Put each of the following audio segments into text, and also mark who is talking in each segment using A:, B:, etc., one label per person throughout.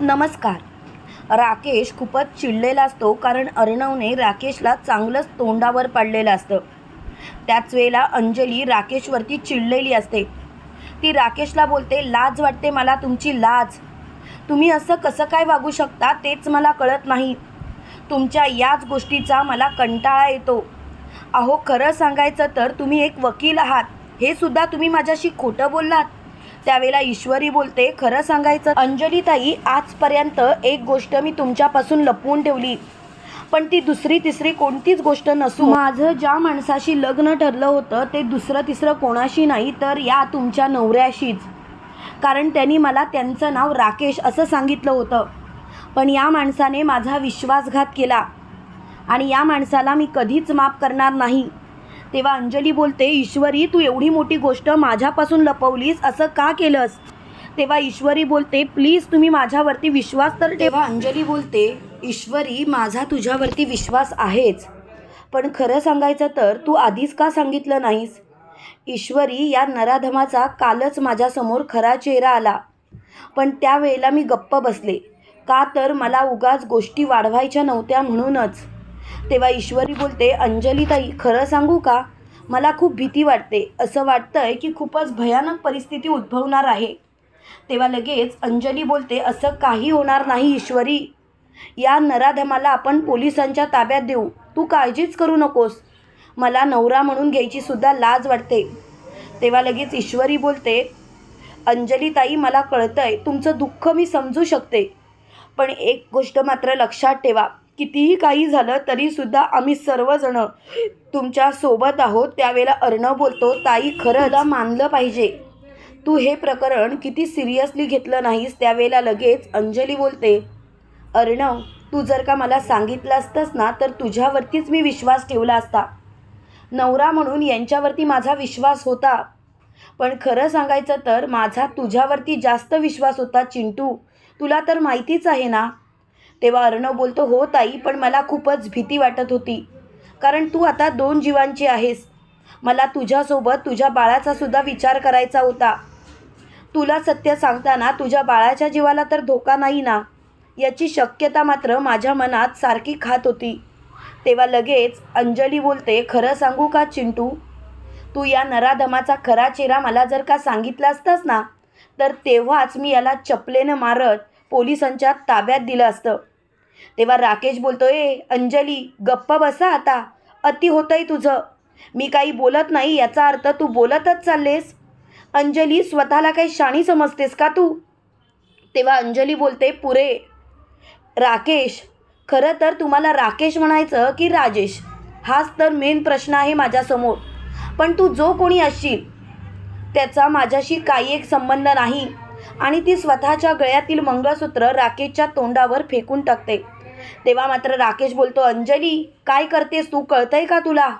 A: नमस्कार. राकेश खूपच चिडलेला असतो कारण अर्णवने राकेशला चांगलंच तोंडावर पडलेलं असतं. त्याच वेळेला अंजली राकेशवरती चिडलेली असते. ती राकेशला बोलते लाज वाटते मला तुमची लाज. तुम्ही असं कसं काय वागू शकता तेच मला कळत नाही. तुमच्या याच गोष्टीचा मला कंटाळा येतो. अहो खरं सांगायचं तर तुम्ही एक वकील आहात. हे सुद्धा तुम्ही माझ्याशी खोटं बोललात. त्यावेळेला ईश्वरी बोलते खरं सांगायचं अंजलीताई आजपर्यंत एक गोष्ट मी तुमच्यापासून लपवून ठेवली. पण ती दुसरी तिसरी कोणतीच गोष्ट नसून माझं ज्या माणसाशी लग्न ठरलं होतं ते दुसरं तिसरं कोणाशी नाही तर या तुमच्या नवऱ्याशीच. कारण त्यांनी मला त्यांचं नाव राकेश असं सांगितलं होतं. पण या माणसाने माझा विश्वासघात केला. आणि या माणसाला मी कधीच माफ करणार नाही. तेव्हा अंजली बोलते ईश्वरी तू एवढी मोठी गोष्ट माझ्यापासून लपवलीस असं का केलंस? तेव्हा ईश्वरी बोलते प्लीज तुम्ही माझ्यावरती विश्वास तर तेव्हा अंजली बोलते ईश्वरी माझा तुझ्यावरती विश्वास आहेच. पण खरं सांगायचं तर तू आधीच का सांगितलं नाहीस? ईश्वरी या नराधमाचा कालच माझ्यासमोर खरा चेहरा आला. पण त्यावेळेला मी गप्प बसले. का तर मला उगाच गोष्टी वाढवायच्या नव्हत्या म्हणूनच. तेव्हा ईश्वरी बोलते अंजलीताई खरं सांगू का? मला खूप भीती वाटते. असं वाटतंय की खूपच भयानक परिस्थिती उद्भवणार आहे. तेव्हा लगेच अंजली बोलते असं काही होणार नाही ईश्वरी. या नराधमाला आपण पोलिसांच्या ताब्यात देऊ. तू काळजीच करू नकोस. मला नवरा म्हणून घ्यायची सुद्धा लाज वाटते. तेव्हा लगेच ईश्वरी बोलते अंजलीताई मला कळतंय तुमचं दुःख मी समजू शकते. पण एक गोष्ट मात्र लक्षात ठेवा. कितीही काही झालं तरीसुद्धा आम्ही सर्वजण तुमच्यासोबत आहोत. त्यावेळेला अर्णव बोलतो ताई खरं मानलं पाहिजे. तू हे प्रकरण किती सिरियसली घेतलं नाहीस. त्यावेळेला लगेच अंजली बोलते अर्णव तू जर का मला सांगितलं असतंस ना तर तुझ्यावरतीच मी विश्वास ठेवला असता. नवरा म्हणून यांच्यावरती माझा विश्वास होता. पण खरं सांगायचं तर माझा तुझ्यावरती जास्त विश्वास होता चिंटू. तुला तर माहितीच आहे ना तेव्हा अर्णव बोलतो हो ताई पण मला खूपच भीती वाटत होती. कारण तू आता दोन जीवांची आहेस. मला तुझ्यासोबत तुझ्या बाळाचा सुद्धा विचार करायचा होता. तुला सत्य सांगताना तुझ्या बाळाच्या जीवाला तर धोका नाही ना? याची शक्यता मात्र माझ्या मनात सारखी खात होती. तेव्हा लगेच अंजली बोलते खरं सांगू का चिंटू? तू या नराधमाचा खरा चेहरा मला जर का सांगितला असतास ना तर तेव्हाच मी याला चपलेनं मारत पोलिसांच्या ताब्यात दिलं असतं. तेव्हा राकेश बोलतो अंजली गप्प बसा आता. अति होतंय तुझं. मी काही बोलत नाही याचा अर्थ तू बोलतच चाललेस. अंजली स्वतःला काही शाणी समजतेस का तू? तेव्हा अंजली बोलते पुरे. राकेश खरं तर तुम्हाला राकेश म्हणायचं की राजेश? हाच तर मेन प्रश्न आहे माझ्यासमोर. पण तू जो कोणी असशील त्याचा माझ्याशी काही एक संबंध नाही. आणि ती स्वतःच्या गळ्यातील मंगळसूत्र राकेशच्या तोंडावर फेकून टाकते. तेव्हा मात्र राकेश बोलतो अंजली काय करतेस तू? कळतंय का तुला?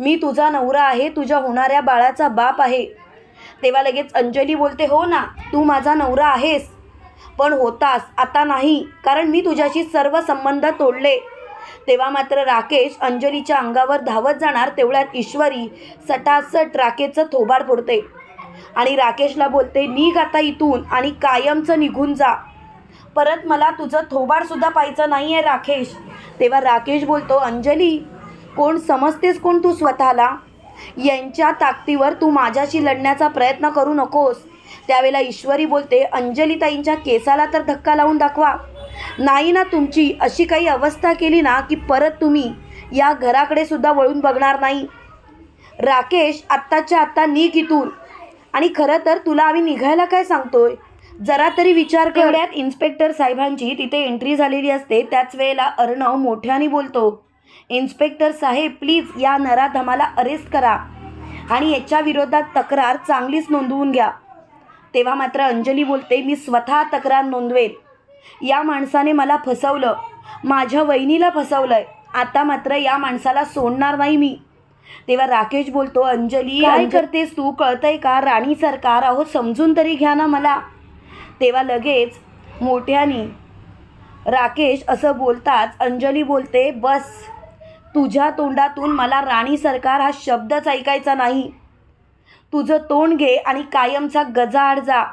A: मी तुझा नवरा आहे तुझ्या होणाऱ्या बाळाचा बाप आहे. तेव्हा लगेच अंजली बोलते हो ना तू माझा नवरा आहेस. पण होतास आता नाही कारण मी तुझ्याशी सर्व संबंध तोडले. तेव्हा मात्र राकेश अंजलीच्या अंगावर धावत जाणार तेवढ्यात ईश्वरी सटासट राकेशचं थोबाड फोडते. आणि राकेशला बोलते निघ आता इथून आणि कायमचं निघून जा. परत मला तुझं थोबाडसुद्धा पाहायचं नाही आहे राकेश. तेव्हा राकेश बोलतो अंजली कोण समजतेस कोण तू स्वतःला? यांच्या ताकदीवर तू माझ्याशी लढण्याचा प्रयत्न करू नकोस. त्यावेळेला ईश्वरी बोलते अंजलीताईंच्या केसाला तर धक्का लावून दाखवा. नाही ना तुमची अशी काही अवस्था केली ना की परत तुम्ही या घराकडे सुद्धा वळून बघणार नाही. राकेश आत्ताच्या आत्ता निघ इथून. आणि खरं तर तुला आम्ही निघायला काय सांगतोय? जरा तरी विचार करण्यात इन्स्पेक्टर साहेबांची तिथे एंट्री झालेली असते त्याच वेळेला अर्णव मोठ्याने बोलतो इन्स्पेक्टर साहेब प्लीज या नराधमाला अरेस्ट करा आणि याच्या विरोधात तक्रार चांगलीच नोंदवून घ्या. तेव्हा मात्र अंजली बोलते मी स्वतः तक्रार नोंदवेल. या माणसाने मला फसवलं. माझ्या वहिनीला फसवलंय. आता मात्र या माणसाला सोडणार नाही मी. तेव्हा राकेश बोलतो अंजली काय करतेस तू? कळतंय का? राणी सरकार अहो समजून तरी घ्या ना मला. तेव्हा लगेच मोठ्याने राकेश असं बोलताच अंजली बोलते बस तुझ्या तोंडातून मला राणी सरकार हा शब्दच ऐकायचा नाही. तुझं तोंड घे आणि कायमचा गजाआड जा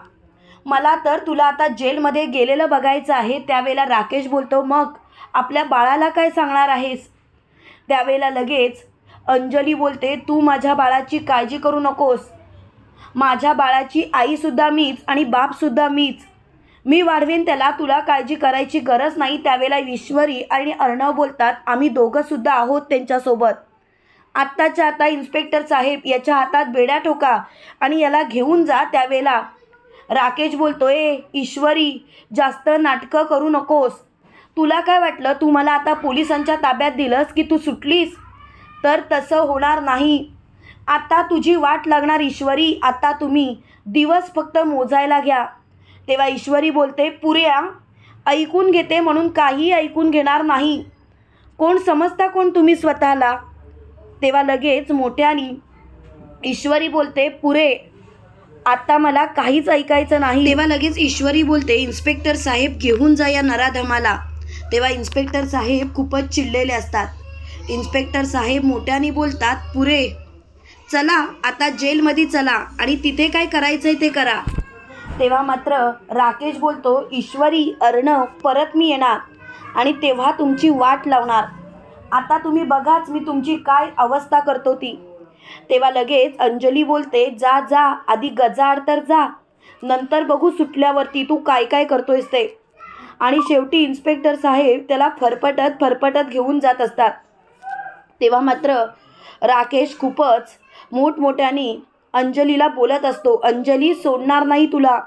A: मला तर तुला आता जेलमध्ये गेलेलं बघायचं आहे. त्यावेळेला राकेश बोलतो मग आपल्या बाळाला काय सांगणार आहेस? त्यावेळेला लगेच अंजली बोलते तू माझ्या बाळाची काळजी करू नकोस. माझ्या बाळाची आईसुद्धा मीच आणि बापसुद्धा मीच. मी वाढवेन त्याला तुला काळजी करायची गरज नाही. त्यावेळेला ईश्वरी आणि अर्णव बोलतात आम्ही दोघंसुद्धा आहोत त्यांच्यासोबत. आत्ताच्या आता इन्स्पेक्टर साहेब याच्या हातात बेड्या ठोका आणि याला घेऊन जा त्यावेळेला. राकेश बोलतोय ईश्वरी जास्त नाटकं करू नकोस. तुला काय वाटलं? तू मला आता पोलिसांच्या ताब्यात दिलंस की तू सुटलीस? तर तसं होणार नाही. आता तुझी वाट लागणार ईश्वरी. आता तुम्ही दिवस फक्त मोजायला घ्या. तेव्हा ईश्वरी बोलते पुऱ्या ऐकून घेते म्हणून काही ऐकून घेणार नाही. कोण समजता कोण तुम्ही स्वतःला? तेव्हा लगेच मोठ्यानी ईश्वरी बोलते पुरे आता मला काहीच ऐकायचं नाही. तेव्हा लगेच ईश्वरी बोलते इन्स्पेक्टर साहेब घेऊन जा या नराधमाला. तेव्हा इन्स्पेक्टर साहेब खूपच चिडलेले असतात. इन्स्पेक्टर साहेब मोठ्याने बोलतात पुरे चला आता जेलमध्ये चला आणि तिथे काय करायचं आहे ते करा. तेव्हा मात्र राकेश बोलतो ईश्वरी अर्णव परत मी येणार आणि तेव्हा तुमची वाट लावणार. आता तुम्ही बघाच मी तुमची काय अवस्था करतो ती. तेव्हा लगेच अंजली बोलते जा जा आधी गजाड तर जा. नंतर बघू सुटल्यावरती तू काय काय करतोयस ते. आणि शेवटी इन्स्पेक्टर साहेब त्याला फरफटत फरफटत घेऊन जात असतात. तेव्हा मात्र राकेश खूपच मोठमोठ्याने अंजलीला बोलत असतो अंजली सोडणार नाही तुला.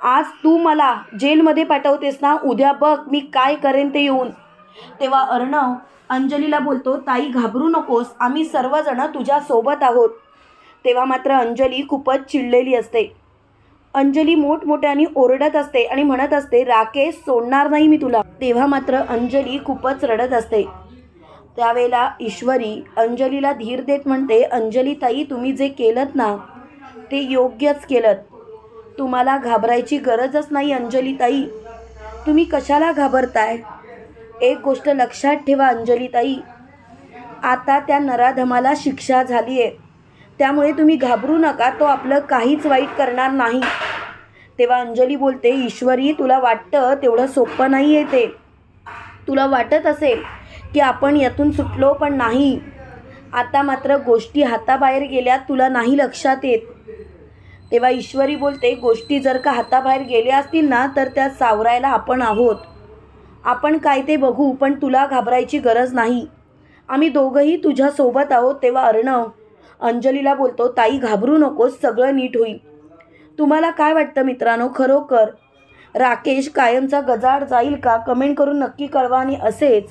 A: आज तू मला जेलमध्ये पाठवतेस ना उद्या बघ मी काय करेन ते येऊन. तेव्हा अर्णव अंजलीला बोलतो ताई घाबरू नकोस आम्ही सर्वजण तुझ्यासोबत आहोत. तेव्हा मात्र अंजली खूपच चिडलेली असते. अंजली मोठमोठ्याने ओरडत असते आणि म्हणत असते राकेश सोडणार नाही मी तुला. तेव्हा मात्र अंजली खूपच रडत असते. त्यावेळेला ईश्वरी अंजलीला धीर देत म्हणते अंजली ताई तुम्ही जे केलं ना ते योग्यच केलं तुम्हाला घाबरायची गरजच नाही अंजली ताई. तुम्ही कशाला घाबरताय? एक गोष्ट लक्षात ठेवा अंजली ताई. आता त्या नराधमाला शिक्षा झाली आहे त्यामुळे तुम्ही घाबरू नका तो आपलं काहीच वाईट करणार नाही. तेव्हा अंजली बोलते ईश्वरी तुला वाटतं तेवढं सोपं नाही आहे ते. तुला वाटत असेल की आपण यातून सुटलो पण नाही. आता मात्र गोष्टी हाताबाहेर गेल्या तुला नाही लक्षात येत. तेव्हा ईश्वरी बोलते गोष्टी जर का हाताबाहेर गेल्या असतील ना तर त्या सावरायला आपण आहोत. आपण काय ते बघू पण तुला घाबरायची गरज नाही. आम्ही दोघंही तुझ्यासोबत आहोत तेव्हा अर्णव अंजलीला बोलतो ताई घाबरू नकोस सगळं नीट होईल. तुम्हाला काय वाटतं मित्रांनो? खरोखर राकेश कायमचा गजाड जाईल का? कमेंट करून नक्की कळवा आणि असेच